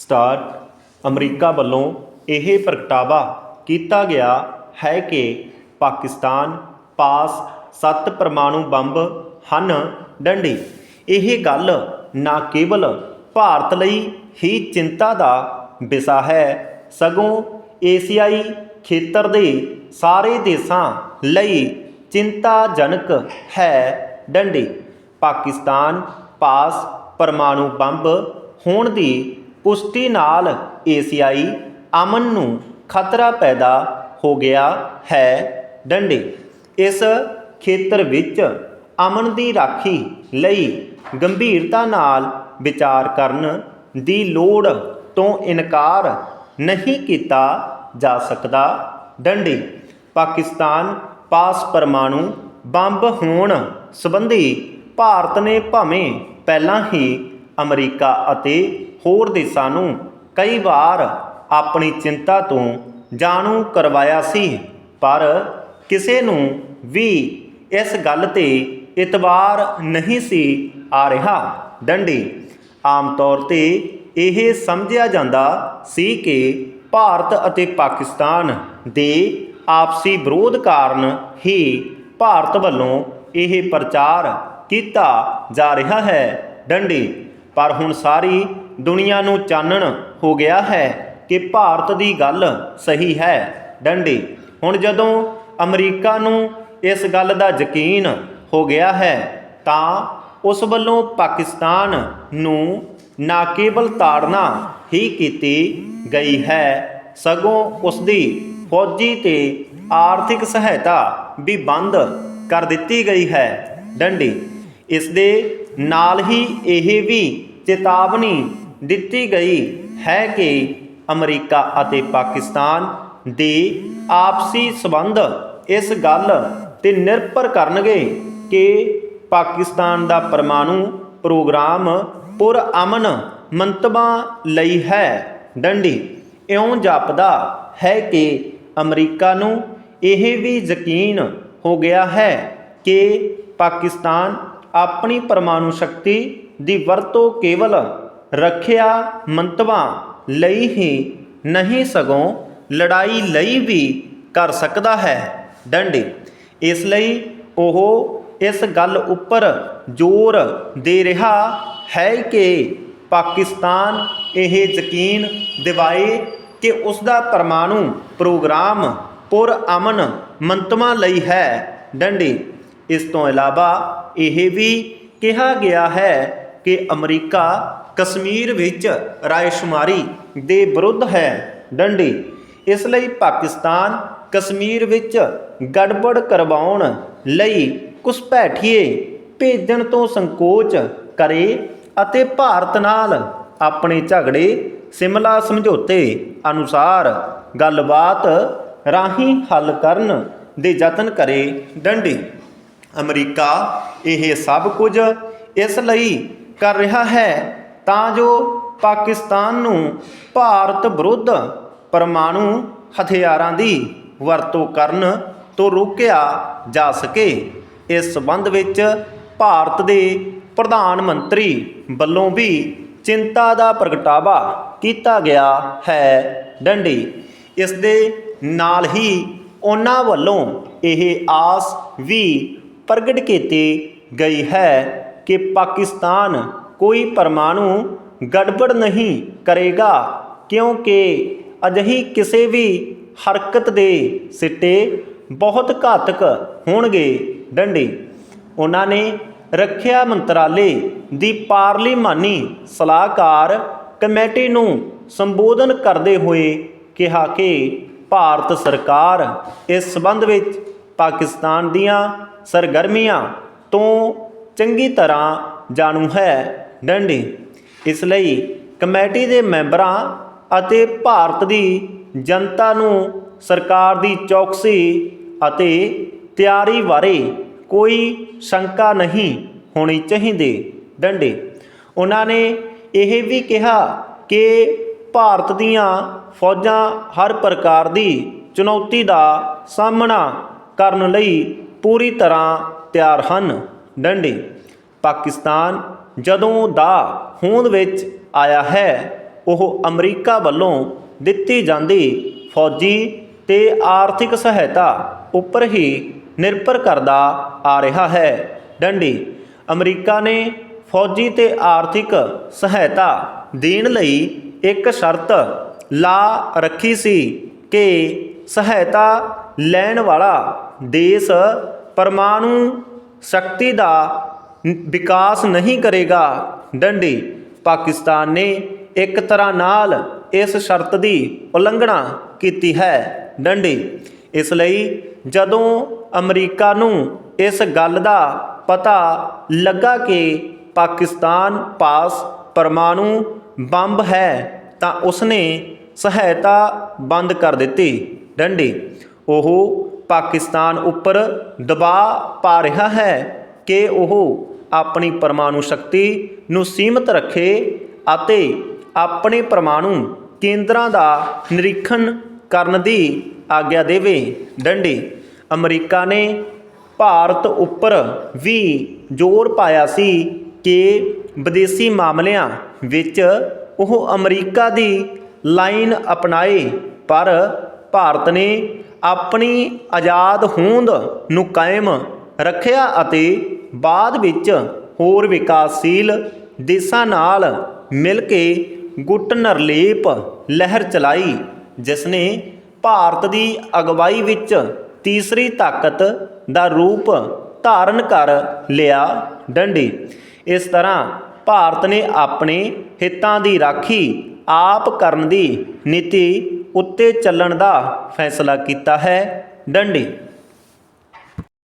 Start America ਵੱਲੋਂ ਇਹ ਪ੍ਰਗਟਾਵਾ ਕੀਤਾ ਗਿਆ ਹੈ ਕਿ ਪਾਕਿਸਤਾਨ ਪਾਸ ਸੱਤ ਪਰਮਾਣੂ ਬੰਬ ਹਨ ਡੰਡੀ। ਇਹ ਗੱਲ ਨਾ ਕੇਵਲ ਭਾਰਤ ਲਈ ਹੀ ਚਿੰਤਾ ਦਾ ਵਿਸ਼ਾ ਹੈ, ਸਗੋਂ ਏਸ਼ੀਆਈ ਖੇਤਰ ਦੇ ਸਾਰੇ ਦੇਸ਼ਾਂ ਲਈ ਚਿੰਤਾਜਨਕ ਹੈ ਡੰਡੀ। ਪਾਕਿਸਤਾਨ ਪਾਸ ਪਰਮਾਣੂ ਬੰਬ ਹੋਣ ਦੀ ਪੁਸ਼ਟੀ ਨਾਲ ਏਸ਼ੀਆਈ ਅਮਨ ਨੂੰ ਖਤਰਾ ਪੈਦਾ ਹੋ ਗਿਆ ਹੈ ਡੰਡੇ। ਇਸ ਖੇਤਰ ਵਿੱਚ ਅਮਨ ਦੀ ਰਾਖੀ ਲਈ ਗੰਭੀਰਤਾ ਨਾਲ ਵਿਚਾਰ ਕਰਨ ਦੀ ਲੋੜ ਤੋਂ ਇਨਕਾਰ ਨਹੀਂ ਕੀਤਾ ਜਾ ਸਕਦਾ। ਡੰਡੇ, ਪਾਕਿਸਤਾਨ ਪਾਸ ਪਰਮਾਣੂ ਬੰਬ ਹੋਣ ਸੰਬੰਧੀ ਭਾਰਤ ਨੇ ਭਾਵੇਂ ਪਹਿਲਾਂ ਹੀ ਅਮਰੀਕਾ ਅਤੇ ਹੋਰ ਦੇਸ਼ਾਂ ਨੂੰ ਕਈ ਵਾਰ ਆਪਣੀ ਚਿੰਤਾ ਤੋਂ ਜਾਣੂ ਕਰਵਾਇਆ ਸੀ, ਪਰ ਕਿਸੇ ਨੂੰ ਵੀ ਇਸ ਗੱਲ ਤੇ ਇਤਬਾਰ ਨਹੀਂ ਸੀ ਆ ਰਿਹਾ। ਡੰਡੀ, ਆਮ ਤੌਰ ਤੇ ਇਹ ਸਮਝਿਆ ਜਾਂਦਾ ਸੀ ਕਿ ਭਾਰਤ ਅਤੇ ਪਾਕਿਸਤਾਨ ਦੇ ਆਪਸੀ ਵਿਰੋਧ ਕਾਰਨ ਹੀ ਭਾਰਤ ਵੱਲੋਂ ਇਹ ਪ੍ਰਚਾਰ ਕੀਤਾ ਜਾ ਰਿਹਾ ਹੈ। ਡੰਡੀ, ਪਰ ਹੁਣ ਸਾਰੀ ਦੁਨੀਆ ਨੂੰ ਚਾਨਣ ਹੋ ਗਿਆ ਹੈ ਕਿ ਭਾਰਤ ਦੀ ਗੱਲ ਸਹੀ ਹੈ। ਡੰਡੀ, ਹੁਣ ਜਦੋਂ ਅਮਰੀਕਾ ਨੂੰ ਇਸ ਗੱਲ ਦਾ ਯਕੀਨ ਹੋ ਗਿਆ ਹੈ, ਤਾਂ ਉਸ ਵੱਲੋਂ ਪਾਕਿਸਤਾਨ ਨੂੰ ਨਾ ਕੇਵਲ ਤਾੜਨਾ ਹੀ ਕੀਤੀ ਗਈ ਹੈ, ਸਗੋਂ ਉਸ ਦੀ ਫੌਜੀ ਤੇ ਆਰਥਿਕ ਸਹਾਇਤਾ ਵੀ ਬੰਦ ਕਰ ਦਿੱਤੀ ਗਈ ਹੈ। ਡੰਡੀ, ਇਸ ਦੇ ਨਾਲ ਹੀ ਇਹ ਵੀ ਚੇਤਾਵਨੀ ਦਿੱਤੀ ਗਈ ਹੈ ਕਿ ਅਮਰੀਕਾ ਅਤੇ ਪਾਕਿਸਤਾਨ ਦੇ ਆਪਸੀ ਸਬੰਧ ਇਸ ਗੱਲ ਤੇ ਨਿਰਭਰ ਕਰਨਗੇ ਕਿ ਪਾਕਿਸਤਾਨ ਦਾ ਪਰਮਾਣੂ ਪ੍ਰੋਗਰਾਮ ਪੁਰ ਅਮਨ ਮੰਤਵਾਂ ਲਈ ਹੈ। ਡੰਡੀ, ਇਉਂ ਜਾਪਦਾ ਹੈ ਕਿ ਅਮਰੀਕਾ ਨੂੰ ਇਹ ਵੀ ਯਕੀਨ ਹੋ ਗਿਆ ਹੈ ਕਿ ਪਾਕਿਸਤਾਨ ਆਪਣੀ ਪਰਮਾਣੂ ਸ਼ਕਤੀ ਦੀ ਵਰਤੋਂ ਕੇਵਲ ਰੱਖਿਆ ਮੰਤਵਾਂ ਲਈ ਹੀ ਨਹੀਂ ਸਗੋਂ ਲੜਾਈ ਲਈ ਵੀ ਕਰ ਸਕਦਾ ਹੈ। ਡੰਡੀ, ਇਸ ਲਈ ਉਹ ਇਸ ਗੱਲ ਉੱਪਰ ਜ਼ੋਰ ਦੇ ਰਿਹਾ ਹੈ ਕਿ ਪਾਕਿਸਤਾਨ ਇਹ ਯਕੀਨ ਦਿਵਾਏ ਕਿ ਉਸ ਦਾ ਪਰਮਾਣੂ ਪ੍ਰੋਗਰਾਮ ਪੁਰ ਅਮਨ ਮੰਤਵਾਂ ਲਈ ਹੈ। ਡੰਡੀ, ਇਸ ਤੋਂ ਇਲਾਵਾ ਇਹ ਵੀ ਕਿਹਾ ਗਿਆ ਹੈ ਕਿ ਅਮਰੀਕਾ ਕਸ਼ਮੀਰ ਵਿੱਚ ਰਾਇਸ਼ੁਮਾਰੀ ਦੇ ਵਿਰੁੱਧ ਹੈ। ਡੰਡੀ, ਇਸ ਲਈ ਪਾਕਿਸਤਾਨ ਕਸ਼ਮੀਰ ਵਿੱਚ ਗੜਬੜ ਕਰਵਾਉਣ ਲਈ ਘੁਸਪੈਠੀਏ ਭੇਜਣ ਤੋਂ ਸੰਕੋਚ ਕਰੇ ਅਤੇ ਭਾਰਤ ਨਾਲ ਆਪਣੇ ਝਗੜੇ ਸਿਮਲਾ ਸਮਝੌਤੇ ਅਨੁਸਾਰ ਗੱਲਬਾਤ ਰਾਹੀਂ ਹੱਲ ਕਰਨ ਦੇ ਯਤਨ ਕਰੇ। ਡੰਡੀ, ਅਮਰੀਕਾ ਇਹ ਸਭ ਕੁਝ ਇਸ ਲਈ ਕਰ ਰਿਹਾ ਹੈ ਤਾਂ ਜੋ ਪਾਕਿਸਤਾਨ ਨੂੰ ਭਾਰਤ ਵਿਰੁੱਧ ਪਰਮਾਣੂ ਹਥਿਆਰਾਂ ਦੀ ਵਰਤੋਂ ਕਰਨ ਤੋਂ ਰੋਕਿਆ ਜਾ ਸਕੇ। ਇਸ ਸਬੰਧ ਵਿੱਚ ਭਾਰਤ ਦੇ ਪ੍ਰਧਾਨ ਮੰਤਰੀ ਵੱਲੋਂ ਵੀ ਚਿੰਤਾ ਦਾ ਪ੍ਰਗਟਾਵਾ ਕੀਤਾ ਗਿਆ ਹੈ ਡੰਡੀ। ਇਸ ਦੇ ਨਾਲ ਹੀ ਉਹਨਾਂ ਵੱਲੋਂ ਇਹ ਆਸ ਵੀ ਪ੍ਰਗਟ ਕੀਤੀ ਗਈ ਹੈ ਕਿ ਪਾਕਿਸਤਾਨ ਕੋਈ ਪਰਮਾਣੂ ਗੜਬੜ ਨਹੀਂ ਕਰੇਗਾ, ਕਿਉਂਕਿ ਅਜਿਹੀ ਕਿਸੇ ਵੀ ਹਰਕਤ ਦੇ ਸਿੱਟੇ ਬਹੁਤ ਘਾਤਕ ਹੋਣਗੇ ਡੰਡੀ। ਉਹਨਾਂ ਨੇ ਰੱਖਿਆ ਮੰਤਰਾਲੇ ਦੀ ਪਾਰਲੀਮਾਨੀ ਸਲਾਹਕਾਰ ਕਮੇਟੀ ਨੂੰ ਸੰਬੋਧਨ ਕਰਦੇ ਹੋਏ ਕਿਹਾ ਕਿ ਭਾਰਤ ਸਰਕਾਰ ਇਸ ਸਬੰਧ ਵਿੱਚ ਪਾਕਿਸਤਾਨ ਦੀਆਂ ਸਰਗਰਮੀਆਂ ਤੋਂ ਚੰਗੀ ਤਰ੍ਹਾਂ ਜਾਣੂ ਹੈ। ਡੰਡੀ। ਇਸ ਲਈ ਕਮੇਟੀ ਦੇ ਮੈਂਬਰਾਂ ਅਤੇ ਭਾਰਤ ਦੀ ਜਨਤਾ ਨੂੰ ਸਰਕਾਰ ਦੀ ਚੌਕਸੀ ਅਤੇ ਤਿਆਰੀ ਬਾਰੇ ਕੋਈ ਸ਼ੰਕਾ ਨਹੀਂ ਹੋਣੀ ਚਾਹੀਦੀ। ਡੰਡੇ। ਉਹਨਾਂ ਨੇ ਇਹ ਵੀ ਕਿਹਾ ਕਿ ਭਾਰਤ ਦੀਆਂ ਫੌਜਾਂ ਹਰ ਪ੍ਰਕਾਰ ਦੀ ਚੁਣੌਤੀ ਦਾ ਸਾਹਮਣਾ ਕਰਨ ਲਈ ਪੂਰੀ ਤਰ੍ਹਾਂ ਤਿਆਰ ਹਨ। ਡੰਡੇ। ਪਾਕਿਸਤਾਨ ਜਦੋਂ ਦਾ ਹੋਂਦ ਵਿੱਚ ਆਇਆ ਹੈ, ਉਹ ਅਮਰੀਕਾ ਵੱਲੋਂ ਦਿੱਤੀ ਜਾਂਦੀ ਫੌਜੀ ਤੇ ਆਰਥਿਕ ਸਹਾਇਤਾ ਉੱਪਰ ਹੀ ਨਿਰਭਰ ਕਰਦਾ ਆ ਰਿਹਾ ਹੈ। ਡੰਡੀ, ਅਮਰੀਕਾ ਨੇ ਫੌਜੀ ਤੇ ਆਰਥਿਕ ਸਹਾਇਤਾ ਦੇਣ ਲਈ ਇੱਕ ਸ਼ਰਤ ਲਾ ਰੱਖੀ ਸੀ ਕਿ ਸਹਾਇਤਾ ਲੈਣ ਵਾਲਾ ਦੇਸ਼ ਪਰਮਾਣੂ ਸ਼ਕਤੀ ਦਾ ਵਿਕਾਸ ਨਹੀਂ ਕਰੇਗਾ। ਡੰਡੀ, ਪਾਕਿਸਤਾਨ ਨੇ ਇੱਕ ਤਰ੍ਹਾਂ ਨਾਲ ਇਸ ਸ਼ਰਤ ਦੀ ਉਲੰਘਣਾ ਕੀਤੀ ਹੈ। ਡੰਡੀ, ਇਸ ਲਈ ਜਦੋਂ ਅਮਰੀਕਾ ਨੂੰ ਇਸ ਗੱਲ ਦਾ ਪਤਾ ਲੱਗਾ ਕਿ ਪਾਕਿਸਤਾਨ ਪਾਸ ਪਰਮਾਣੂ ਬੰਬ ਹੈ, ਤਾਂ ਉਸਨੇ ਸਹਾਇਤਾ ਬੰਦ ਕਰ ਦਿੱਤੀ। ਡੰਡੀ, ਉਹ ਪਾਕਿਸਤਾਨ ਉੱਪਰ ਦਬਾਅ ਪਾ ਰਿਹਾ ਹੈ ਕਿ ਉਹ ਆਪਣੀ ਪਰਮਾਣੂ ਸ਼ਕਤੀ ਨੂੰ ਸੀਮਿਤ ਰੱਖੇ ਅਤੇ ਆਪਣੇ ਪਰਮਾਣੂ ਕੇਂਦਰਾਂ ਦਾ ਨਿਰੀਖਣ ਕਰਨ ਦੀ ਆਗਿਆ ਦੇਵੇ। ਡੰਡੀ, ਅਮਰੀਕਾ ਨੇ ਭਾਰਤ ਉੱਪਰ ਵੀ ਜ਼ੋਰ ਪਾਇਆ ਸੀ ਕਿ ਵਿਦੇਸ਼ੀ ਮਾਮਲਿਆਂ ਵਿੱਚ ਉਹ ਅਮਰੀਕਾ ਦੀ ਲਾਈਨ ਅਪਣਾਏ, ਪਰ ਭਾਰਤ ਨੇ ਆਪਣੀ ਆਜ਼ਾਦ ਹੋਂਦ ਨੂੰ ਕਾਇਮ ਰੱਖਿਆ ਅਤੇ ਬਾਅਦ ਵਿੱਚ ਹੋਰ ਵਿਕਾਸਸ਼ੀਲ ਦੇਸ਼ਾਂ ਨਾਲ ਮਿਲ ਕੇ ਗੁੱਟ ਨਰਲੇਪ ਲਹਿਰ ਚਲਾਈ ਜਿਸ ਨੇ ਭਾਰਤ ਦੀ ਅਗਵਾਈ ਵਿੱਚ ਤੀਸਰੀ ਤਾਕਤ ਦਾ ਰੂਪ ਧਾਰਨ ਕਰ ਲਿਆ ਡੰਡੀ। ਇਸ ਤਰ੍ਹਾਂ ਭਾਰਤ ਨੇ ਆਪਣੇ ਹਿੱਤਾਂ ਦੀ ਰਾਖੀ ਆਪ ਕਰਨ ਦੀ ਨੀਤੀ ਉੱਤੇ ਚੱਲਣ ਦਾ ਫੈਸਲਾ ਕੀਤਾ ਹੈ ਡੰਡੀ।